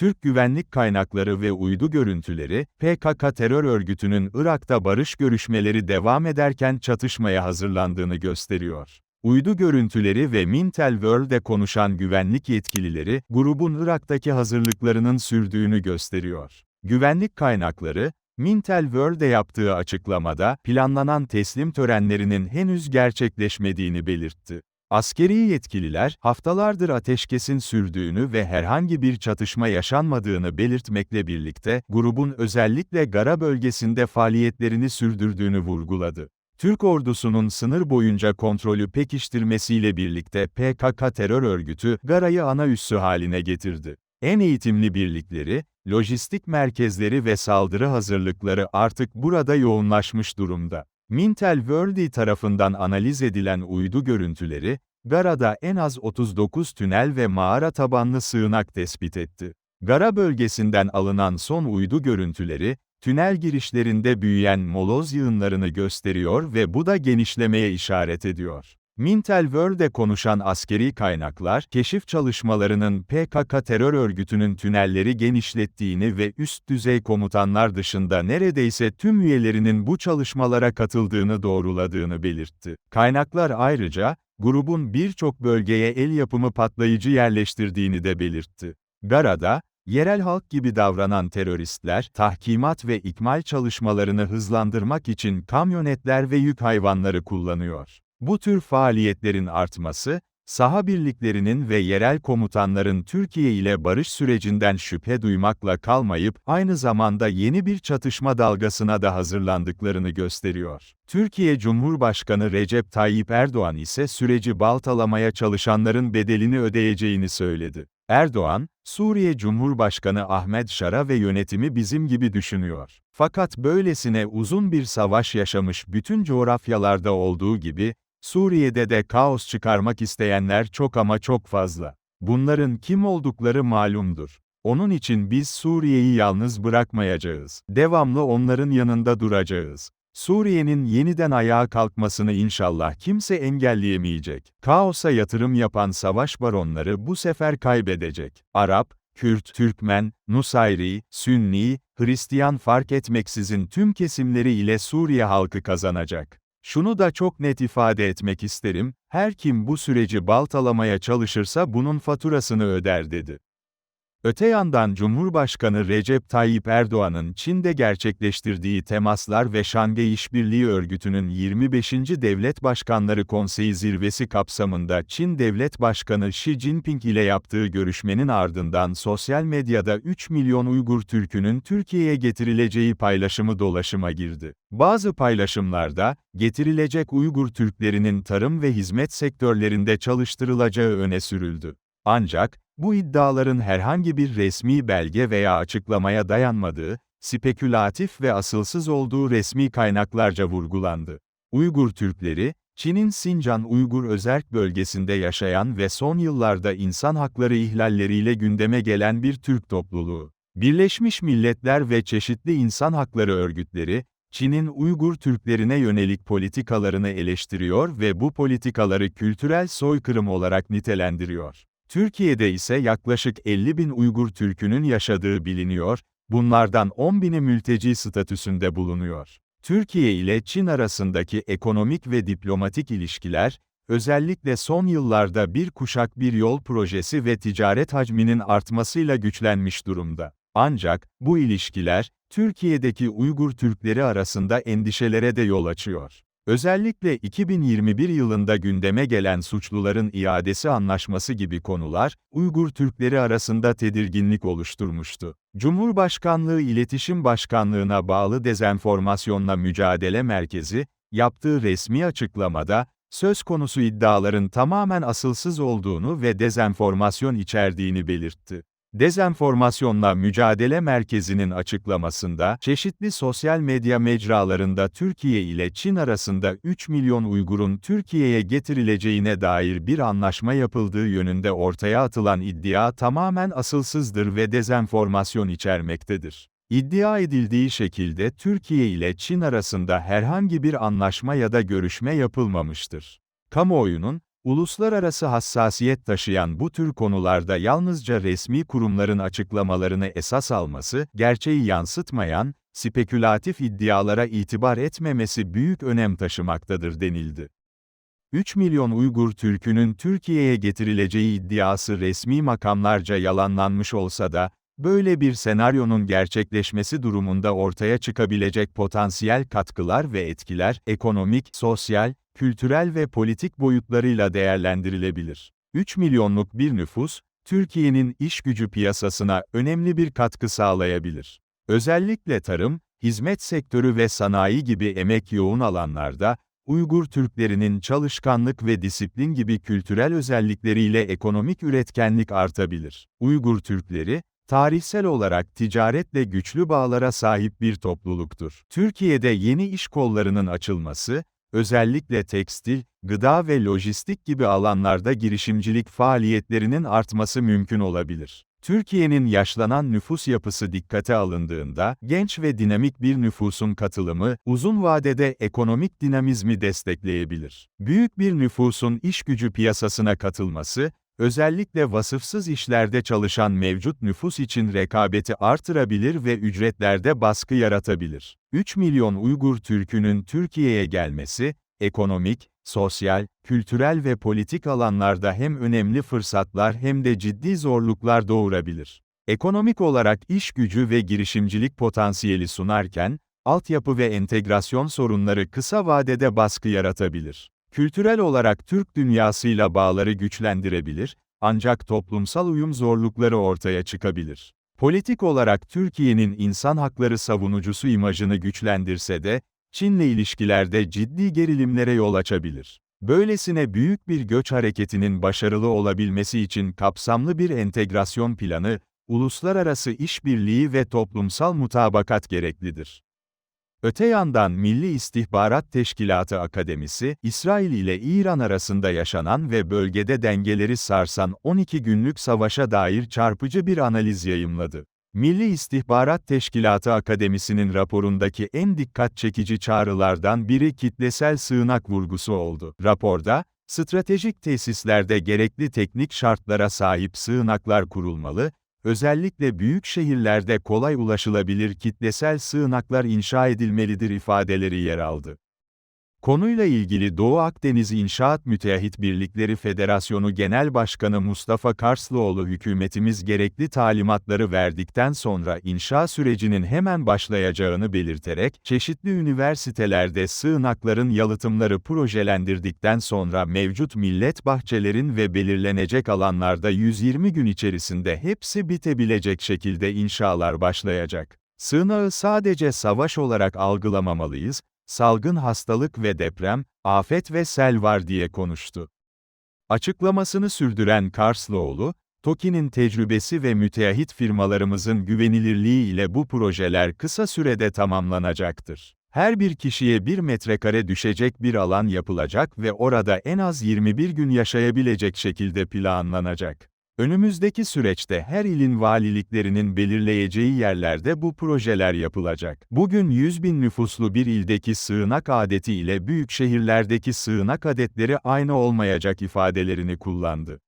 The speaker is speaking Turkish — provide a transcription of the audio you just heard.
Türk güvenlik kaynakları ve uydu görüntüleri, PKK terör örgütünün Irak'ta barış görüşmeleri devam ederken çatışmaya hazırlandığını gösteriyor. Uydu görüntüleri ve Mintel World'e konuşan güvenlik yetkilileri, grubun Irak'taki hazırlıklarının sürdüğünü gösteriyor. Güvenlik kaynakları, Mintel World'e yaptığı açıklamada, planlanan teslim törenlerinin henüz gerçekleşmediğini belirtti. Askeri yetkililer, haftalardır ateşkesin sürdüğünü ve herhangi bir çatışma yaşanmadığını belirtmekle birlikte, grubun özellikle Gara bölgesinde faaliyetlerini sürdürdüğünü vurguladı. Türk ordusunun sınır boyunca kontrolü pekiştirmesiyle birlikte PKK terör örgütü, Gara'yı ana üssü haline getirdi. En eğitimli birlikleri, lojistik merkezleri ve saldırı hazırlıkları artık burada yoğunlaşmış durumda. Mintel World tarafından analiz edilen uydu görüntüleri, Gara'da en az 39 tünel ve mağara tabanlı sığınak tespit etti. Gara bölgesinden alınan son uydu görüntüleri, tünel girişlerinde büyüyen moloz yığınlarını gösteriyor ve bu da genişlemeye işaret ediyor. Mintel World'e konuşan askeri kaynaklar, keşif çalışmalarının PKK terör örgütünün tünelleri genişlettiğini ve üst düzey komutanlar dışında neredeyse tüm üyelerinin bu çalışmalara katıldığını doğruladığını belirtti. Kaynaklar ayrıca, grubun birçok bölgeye el yapımı patlayıcı yerleştirdiğini de belirtti. Gara'da, Yerel halk gibi davranan teröristler, tahkimat ve ikmal çalışmalarını hızlandırmak için kamyonetler ve yük hayvanları kullanıyor. Bu tür faaliyetlerin artması, saha birliklerinin ve yerel komutanların Türkiye ile barış sürecinden şüphe duymakla kalmayıp, aynı zamanda yeni bir çatışma dalgasına da hazırlandıklarını gösteriyor. Türkiye Cumhurbaşkanı Recep Tayyip Erdoğan ise süreci baltalamaya çalışanların bedelini ödeyeceğini söyledi. Erdoğan, Suriye Cumhurbaşkanı Ahmet Şara ve yönetimi bizim gibi düşünüyor. Fakat böylesine uzun bir savaş yaşamış bütün coğrafyalarda olduğu gibi, Suriye'de de kaos çıkarmak isteyenler çok ama çok fazla. Bunların kim oldukları malumdur. Onun için biz Suriye'yi yalnız bırakmayacağız. Devamlı onların yanında duracağız. Suriye'nin yeniden ayağa kalkmasını inşallah kimse engelleyemeyecek. Kaosa yatırım yapan savaş baronları bu sefer kaybedecek. Arap, Kürt, Türkmen, Nusayri, Sünni, Hristiyan fark etmeksizin tüm kesimleri ile Suriye halkı kazanacak. Şunu da çok net ifade etmek isterim, her kim bu süreci baltalamaya çalışırsa bunun faturasını öder dedi. Öte yandan Cumhurbaşkanı Recep Tayyip Erdoğan'ın Çin'de gerçekleştirdiği temaslar ve Şangay İşbirliği Örgütü'nün 25. Devlet Başkanları Konseyi zirvesi kapsamında Çin Devlet Başkanı Xi Jinping ile yaptığı görüşmenin ardından sosyal medyada 3 milyon Uygur Türk'ünün Türkiye'ye getirileceği paylaşımı dolaşıma girdi. Bazı paylaşımlarda, getirilecek Uygur Türklerinin tarım ve hizmet sektörlerinde çalıştırılacağı öne sürüldü. Ancak, bu iddiaların herhangi bir resmi belge veya açıklamaya dayanmadığı, spekülatif ve asılsız olduğu resmi kaynaklarca vurgulandı. Uygur Türkleri, Çin'in Sincan Uygur Özerk bölgesinde yaşayan ve son yıllarda insan hakları ihlalleriyle gündeme gelen bir Türk topluluğu. Birleşmiş Milletler ve çeşitli insan hakları örgütleri, Çin'in Uygur Türklerine yönelik politikalarını eleştiriyor ve bu politikaları kültürel soykırım olarak nitelendiriyor. Türkiye'de ise yaklaşık 50 bin Uygur Türk'ünün yaşadığı biliniyor, bunlardan 10 bini mülteci statüsünde bulunuyor. Türkiye ile Çin arasındaki ekonomik ve diplomatik ilişkiler, özellikle son yıllarda bir kuşak bir yol projesi ve ticaret hacminin artmasıyla güçlenmiş durumda. Ancak, bu ilişkiler, Türkiye'deki Uygur Türkleri arasında endişelere de yol açıyor. Özellikle 2021 yılında gündeme gelen suçluların iadesi anlaşması gibi konular, Uygur Türkleri arasında tedirginlik oluşturmuştu. Cumhurbaşkanlığı İletişim Başkanlığına bağlı Dezenformasyonla Mücadele Merkezi, yaptığı resmi açıklamada, söz konusu iddiaların tamamen asılsız olduğunu ve dezenformasyon içerdiğini belirtti. Dezenformasyonla Mücadele Merkezi'nin açıklamasında, çeşitli sosyal medya mecralarında Türkiye ile Çin arasında 3 milyon Uygur'un Türkiye'ye getirileceğine dair bir anlaşma yapıldığı yönünde ortaya atılan iddia tamamen asılsızdır ve dezenformasyon içermektedir. İddia edildiği şekilde Türkiye ile Çin arasında herhangi bir anlaşma ya da görüşme yapılmamıştır. Kamuoyunun, Uluslararası hassasiyet taşıyan bu tür konularda yalnızca resmi kurumların açıklamalarını esas alması, gerçeği yansıtmayan, spekülatif iddialara itibar etmemesi büyük önem taşımaktadır denildi. 3 milyon Uygur Türk'ünün Türkiye'ye getirileceği iddiası resmi makamlarca yalanlanmış olsa da, böyle bir senaryonun gerçekleşmesi durumunda ortaya çıkabilecek potansiyel katkılar ve etkiler, ekonomik, sosyal, kültürel ve politik boyutlarıyla değerlendirilebilir. 3 milyonluk bir nüfus, Türkiye'nin iş gücü piyasasına önemli bir katkı sağlayabilir. Özellikle tarım, hizmet sektörü ve sanayi gibi emek yoğun alanlarda, Uygur Türklerinin çalışkanlık ve disiplin gibi kültürel özellikleriyle ekonomik üretkenlik artabilir. Uygur Türkleri, tarihsel olarak ticaretle güçlü bağlara sahip bir topluluktur. Türkiye'de yeni iş kollarının açılması, özellikle tekstil, gıda ve lojistik gibi alanlarda girişimcilik faaliyetlerinin artması mümkün olabilir. Türkiye'nin yaşlanan nüfus yapısı dikkate alındığında, genç ve dinamik bir nüfusun katılımı, uzun vadede ekonomik dinamizmi destekleyebilir. Büyük bir nüfusun iş gücü piyasasına katılması, özellikle vasıfsız işlerde çalışan mevcut nüfus için rekabeti artırabilir ve ücretlerde baskı yaratabilir. 3 milyon Uygur Türk'ünün Türkiye'ye gelmesi, ekonomik, sosyal, kültürel ve politik alanlarda hem önemli fırsatlar hem de ciddi zorluklar doğurabilir. Ekonomik olarak iş gücü ve girişimcilik potansiyeli sunarken, altyapı ve entegrasyon sorunları kısa vadede baskı yaratabilir. Kültürel olarak Türk dünyasıyla bağları güçlendirebilir, ancak toplumsal uyum zorlukları ortaya çıkabilir. Politik olarak Türkiye'nin insan hakları savunucusu imajını güçlendirse de, Çin'le ilişkilerde ciddi gerilimlere yol açabilir. Böylesine büyük bir göç hareketinin başarılı olabilmesi için kapsamlı bir entegrasyon planı, uluslararası işbirliği ve toplumsal mutabakat gereklidir. Öte yandan Milli İstihbarat Teşkilatı Akademisi, İsrail ile İran arasında yaşanan ve bölgede dengeleri sarsan 12 günlük savaşa dair çarpıcı bir analiz yayımladı. Milli İstihbarat Teşkilatı Akademisi'nin raporundaki en dikkat çekici çağrılardan biri kitlesel sığınak vurgusu oldu. Raporda, stratejik tesislerde gerekli teknik şartlara sahip sığınaklar kurulmalı, özellikle büyük şehirlerde kolay ulaşılabilir kitlesel sığınaklar inşa edilmelidir ifadeleri yer aldı. Konuyla ilgili Doğu Akdeniz İnşaat Müteahhit Birlikleri Federasyonu Genel Başkanı Mustafa Karslıoğlu hükümetimiz gerekli talimatları verdikten sonra inşa sürecinin hemen başlayacağını belirterek, çeşitli üniversitelerde sığınakların yalıtımları projelendirdikten sonra mevcut millet bahçelerin ve belirlenecek alanlarda 120 gün içerisinde hepsi bitebilecek şekilde inşalar başlayacak. Sığınağı sadece savaş olarak algılamamalıyız, salgın hastalık ve deprem, afet ve sel var diye konuştu. Açıklamasını sürdüren Karslıoğlu, TOKİ'nin tecrübesi ve müteahhit firmalarımızın güvenilirliği ile bu projeler kısa sürede tamamlanacaktır. Her bir kişiye bir metrekare düşecek bir alan yapılacak ve orada en az 21 gün yaşayabilecek şekilde planlanacak. Önümüzdeki süreçte her ilin valiliklerinin belirleyeceği yerlerde bu projeler yapılacak. Bugün 100 bin nüfuslu bir ildeki sığınak adeti ile büyük şehirlerdeki sığınak adetleri aynı olmayacak ifadelerini kullandı.